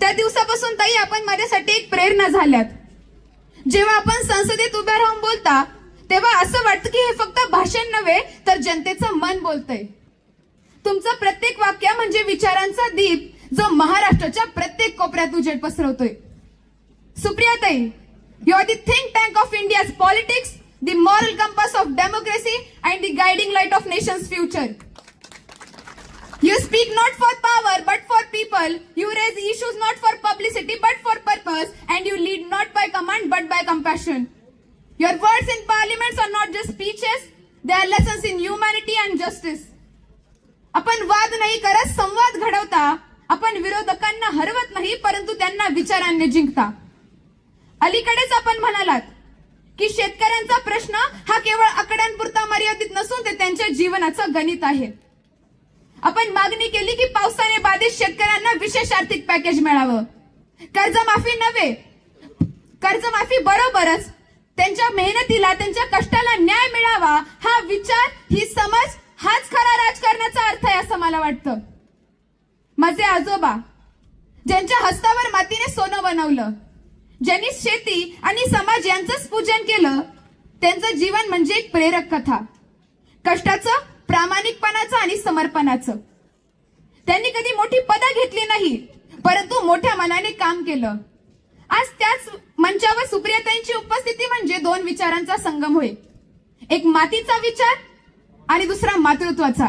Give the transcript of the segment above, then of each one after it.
त्या दिवसापासून ताई आपण माझ्यासाठी एक प्रेरणा झाल्यात. जेव्हा आपण संसदेत उभ्या राहून बोलता तेव्हा असं वाटतं की हे फक्त भाषण नव्हे तर जनतेचं मन बोलतंय. तुमचं प्रत्येक वाक्य म्हणजे विचारांचा दीप जो महाराष्ट्राच्या प्रत्येक कोपऱ्यात उजेड पसरवतोय. Supriyatai you are the think tank of India politics the moral compass of democracy and the guiding light of nation's future you speak not for power but for people. You raise issues not for publicity but for purpose. And you lead not by command but by compassion. Your words in parliaments are not just speeches, they are lessons in humanity and justice. आपण वाद नाही करत संवाद घडवता आपण विरोधकांना हरवत नाही परंतु त्यांना विचारांनी जिंकता अलीकडेच आपण म्हणालात की शेतकऱ्यांचा प्रश्न हा केवळ आकड्यांपुरता मर्यादित नसून ते त्यांच्या जीवनाचं गणित आहे आपण मागणी केली की पावसाने बाधित शेतकऱ्यांना विशेष आर्थिक पॅकेज मिळावं. कर्जमाफी नव्हे. कर्जमाफी बरोबरच त्यांच्या मेहनतीला त्यांच्या कष्टाला न्याय मिळावा हा विचार ही समज हाच खरा राजकारणाचा अर्थ आहे असं मला वाटतं. माझे आजोबा ज्यांच्या हस्तावर मातीने सोनं बनवलं ज्यांनी शेती आणि समाज यांचंच पूजन केलं त्यांचं जीवन म्हणजे एक प्रेरक कथा. कष्टाचं समर्पणाचं. त्यांनी कधी मोठी पदं घेतली नाही परंतु मोठ्या मनाने काम केलं. आज त्याच मंचावर सुप्रियाताईंची उपस्थिती म्हणजे दोन विचारांचा संगम होय. एक मातीचा विचार आणि दुसरा मातृत्वाचा.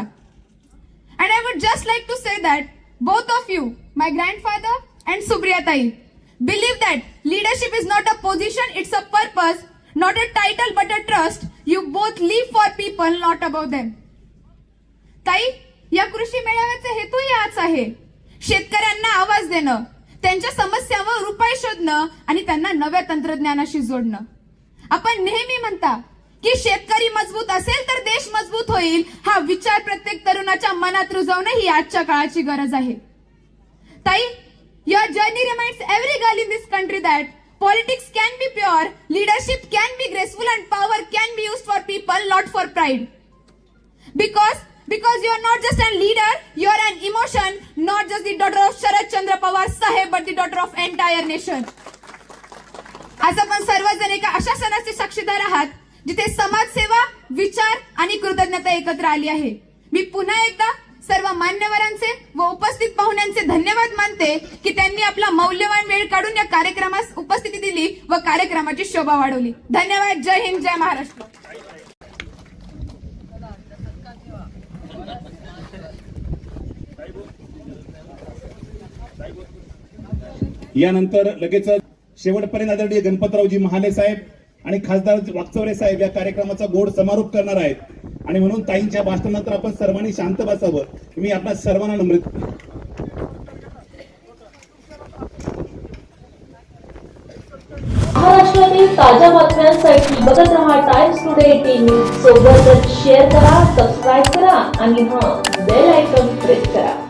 And I would just like to say that both of you my grandfather and Supriyatai believe that leadership is not a position it's a purpose not a title but a trust you both live for people not about them tai या कृषी मेळाव्याचा हेतूही याच आहे. शेतकऱ्यांना आवाज देणं त्यांच्या समस्यावर उपाय शोधणं आणि त्यांना नव्या तंत्रज्ञानाशी जोडणं. आपण नेहमी म्हणता की शेतकरी मजबूत असेल तर देश मजबूत होईल हा विचार प्रत्येक तरुणाच्या मनात रुजवणं ही आजच्या काळाची गरज आहे. Tai your journey reminds every girl in this country that politics can be pure leadership can be graceful and power can be use for people not for pride because because you are not just a leader you are an emotion not just the daughter of Sharad Chandra Pawar Saheb but the daughter of entire nation. आज आपण सर्वजण एका अशा सणाचे साक्षीदार आहात जिथे समाजसेवा विचार आणि कृतज्ञता एकत्र आली आहे. मी पुन्हा एकदा सर्व मान्यवरांचे व उपस्थित पाहुण्यांचे धन्यवाद मानते की त्यांनी आपला मौल्यवान वेळ काढून या कार्यक्रमास उपस्थिती दिली व कार्यक्रमाची शोभा वाढवली. धन्यवाद. जय हिंद जय महाराष्ट्र. यानंतर लगेच शेवटपर्यंत आदरणीय गणपतरावजी महाले साहेब आणि खासदार वाकचौरे साहेब या कार्यक्रमाचा गोड समारोप करणार आहेत. आणि म्हणून ताईंच्या भाषणानंतर आपण सर्वांनी शांत बसावं. मी आपल्या सर्वांना नम्रित महाराष्ट्रातील ताज्या बातम्यांसाठी बघत रहा टाइम्स टुडे एटीन न्यूज सोबतच शेअर करा सबस्क्राईब करा आणि हा बेल आयकॉन प्रेस करा.